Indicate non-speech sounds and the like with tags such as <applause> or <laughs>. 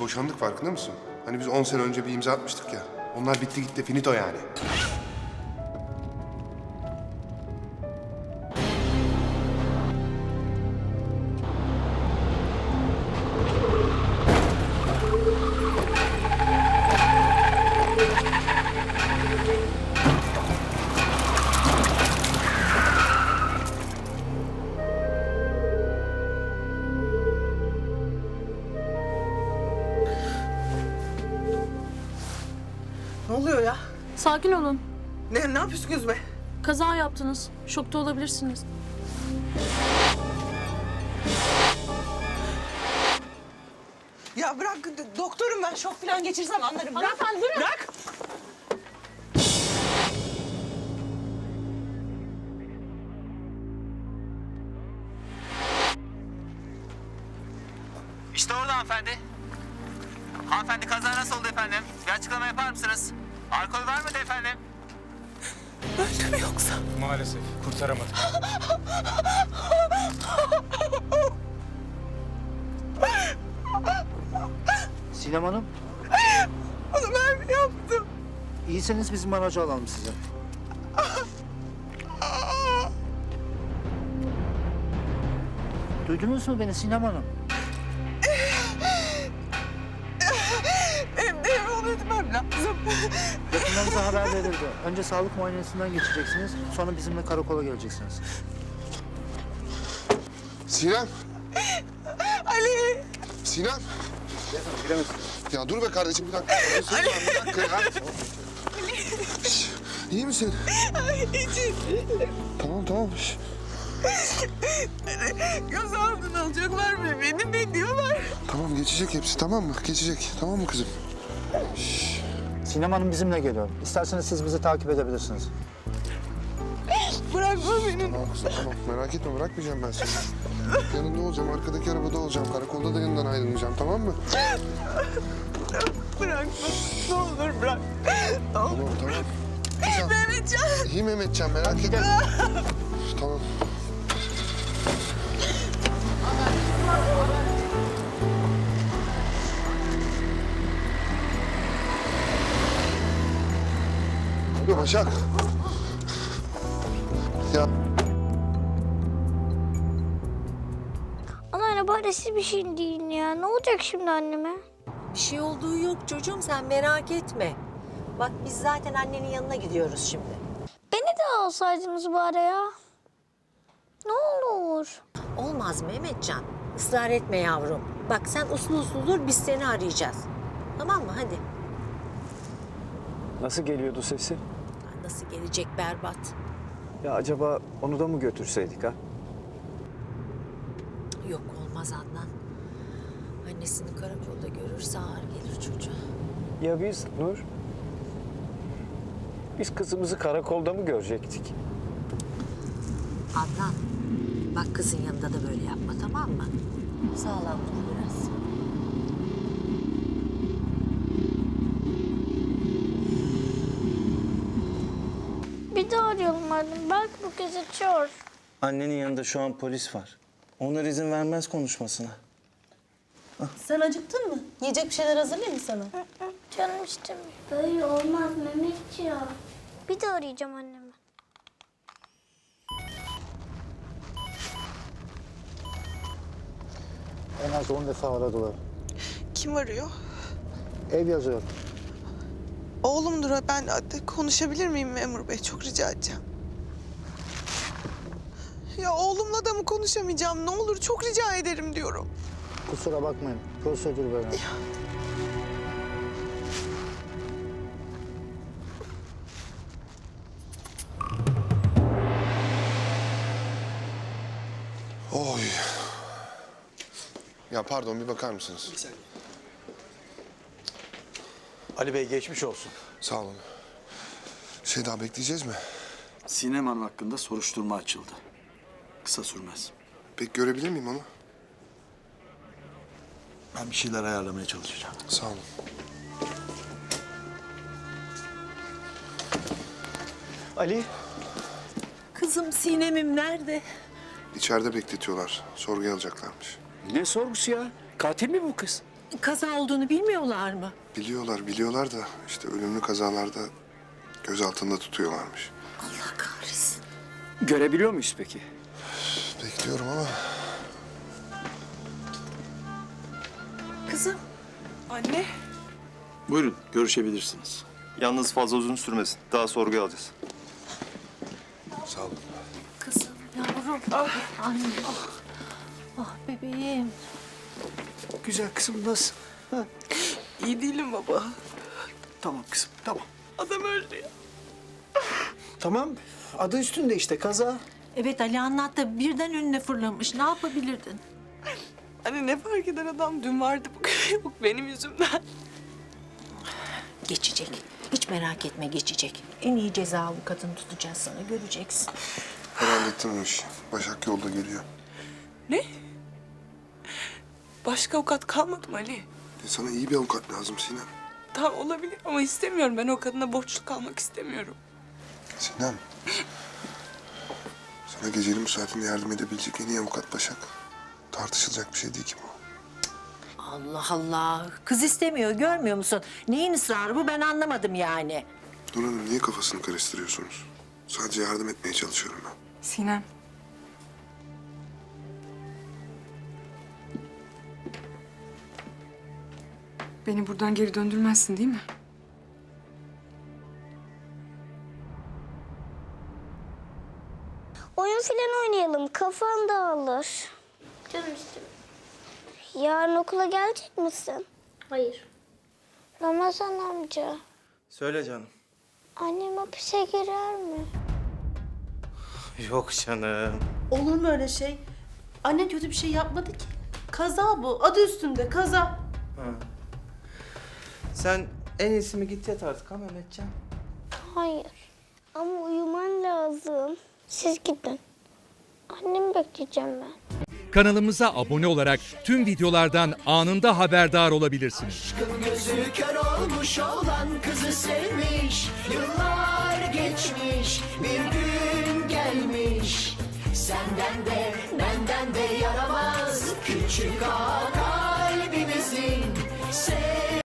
Boşandık farkında mısın? Hani biz 10 sene önce bir imza atmıştık ya. Onlar bitti gitti finito yani. Sakin olun. Ne, ne yapıyorsun gözüme? Kaza yaptınız. Şokta olabilirsiniz. Ya bırak doktorum ben şok falan geçirsem anlarım. Bırak. Hanımefendi durun. Bırak. İşte orada hanımefendi. Hanımefendi kaza nasıl oldu efendim? Bir açıklama yapar mısınız? Alkol var mıydı efendim? Öldü mü yoksa? Maalesef kurtaramadık. Sinem Hanım, Onu ben mi yaptım? iyiseniz bizim aracı alalım size. <laughs> Duydunuz mu beni Sinem Hanım? Yakınlarınıza haber verildi. Önce sağlık muayenesinden geçeceksiniz, sonra bizimle karakola geleceksiniz. Sinem! Ali. Sinem! Ya dur be kardeşim bir dakika. Ali! Bir dakika ya. Şş, İyi misin? için Tamam tamam. Şş. göz altına alacaklar mı beni ne diyorlar? Tamam geçecek hepsi tamam mı? Geçecek tamam mı kızım? Sinem Hanım bizimle geliyor. İsterseniz siz bizi takip edebilirsiniz. Bırakma beni. Tamam kızım tamam merak etme bırakmayacağım ben seni. Yanında olacağım arkadaki arabada olacağım. Karakolda da yanından ayrılmayacağım tamam mı? Bırakma. Ne olur bırak. Ne olur. Tamam tamam. Mehmetcan. İyi Mehmetcan merak etme. tamam. Başak. Ya Ana araba arası bir şey değil ya. Ne olacak şimdi anneme? Bir şey olduğu yok çocuğum sen merak etme. Bak biz zaten annenin yanına gidiyoruz şimdi. Beni de alsaydınız bari ya. Ne olur. Olmaz Mehmetcan. Israr etme yavrum. Bak sen uslu uslu dur biz seni arayacağız. Tamam mı hadi. Nasıl geliyordu sesi? Nasıl gelecek berbat. Ya acaba onu da mı götürseydik ha? Yok olmaz Adnan. Annesini karakolda görürse ağır gelir çocuğa. Ya biz Nur? Biz kızımızı karakolda mı görecektik? Adnan bak kızın yanında da böyle yapma tamam mı? Sağlam dur biraz. Bir daha arayalım annem. Belki bu kez açıyor. Annenin yanında şu an polis var. Onlar izin vermez konuşmasına. Sen acıktın mı? Yiyecek bir şeyler hazırlayayım mı sana? Canım istemiyor. Böyle olmaz Mehmetciğim. Bir daha arayacağım annemi. En az 10 defa aradılar. Kim arıyor? Ev yazıyor. Oğlumdur o. Ben konuşabilir miyim memur bey? Çok rica edeceğim. Ya oğlumla da mı konuşamayacağım? Ne olur çok rica ederim diyorum. Kusura bakmayın, prosedür böyle. Oy. Ya pardon bir bakar mısınız? Ali Bey geçmiş olsun. Sağ olun. Şey daha bekleyeceğiz mi? Sinem Hanım hakkında soruşturma açıldı. Kısa sürmez. Peki görebilir miyim onu? Ben bir şeyler ayarlamaya çalışacağım. Sağ olun. Ali? Kızım Sinem'im nerede? İçeride bekletiyorlar. Sorguya alacaklarmış. Ne sorgusu ya? Katil mi bu kız? kaza olduğunu bilmiyorlar mı? Biliyorlar biliyorlar da işte ölümlü kazalarda gözaltında tutuyorlarmış. Allah kahretsin. Görebiliyor muyuz peki? Bekliyorum ama Kızım. Anne. Buyurun görüşebilirsiniz. Yalnız fazla uzun sürmesin. Daha sorguya alacağız. sağ olun. Kızım, yavrum. Anne. Ah, ah bebeğim. Güzel kızım nasıl? İyi değilim baba. Tamam kızım tamam. Adam öldü ya. Tamam adı üstünde işte kaza. Evet Ali anlattı. Birden önüne fırlamış. Ne yapabilirdin? Anne ne fark eder adam dün vardı bu, bu <laughs> benim yüzümden. Geçecek. Hiç merak etme geçecek. En iyi ceza avukatını tutacağız sana. Göreceksin. Hallettim o işi. Başak yolda geliyor. Ne? Başka avukat kalmadı mı Ali? E sana iyi bir avukat lazım Sinem. Tamam olabilir ama istemiyorum. Ben o kadına borçlu kalmak istemiyorum. Sinem. Sana gecenin bu saatinde yardım edebilecek en iyi avukat Başak. Tartışılacak bir şey değil ki bu. Allah Allah. Kız istemiyor görmüyor musun? Neyin ısrarı bu ben anlamadım yani. Nur Hanım niye kafasını karıştırıyorsunuz? Sadece yardım etmeye çalışıyorum ben. Sinem. Beni buradan geri döndürmezsin değil mi? Oyun filan oynayalım. Kafan dağılır. Canım istiyorum. Yarın okula gelecek misin? Hayır. Ramazan amca. Söyle canım. Annem hapise girer mi? Yok canım. Olur mu öyle şey? Anne kötü bir şey yapmadı ki. Kaza bu. Adı üstünde kaza. Sen en iyisi mi git yat artık ha Mehmetcan? Hayır. Ama uyuman lazım. Siz gidin. Annemi bekleyeceğim ben. Kanalımıza abone olarak tüm videolardan anında haberdar olabilirsiniz. Gözü kör olmuş olan kızı sevmiş Yıllar geçmiş bir gün gelmiş Senden de benden de yaramaz küçük ağa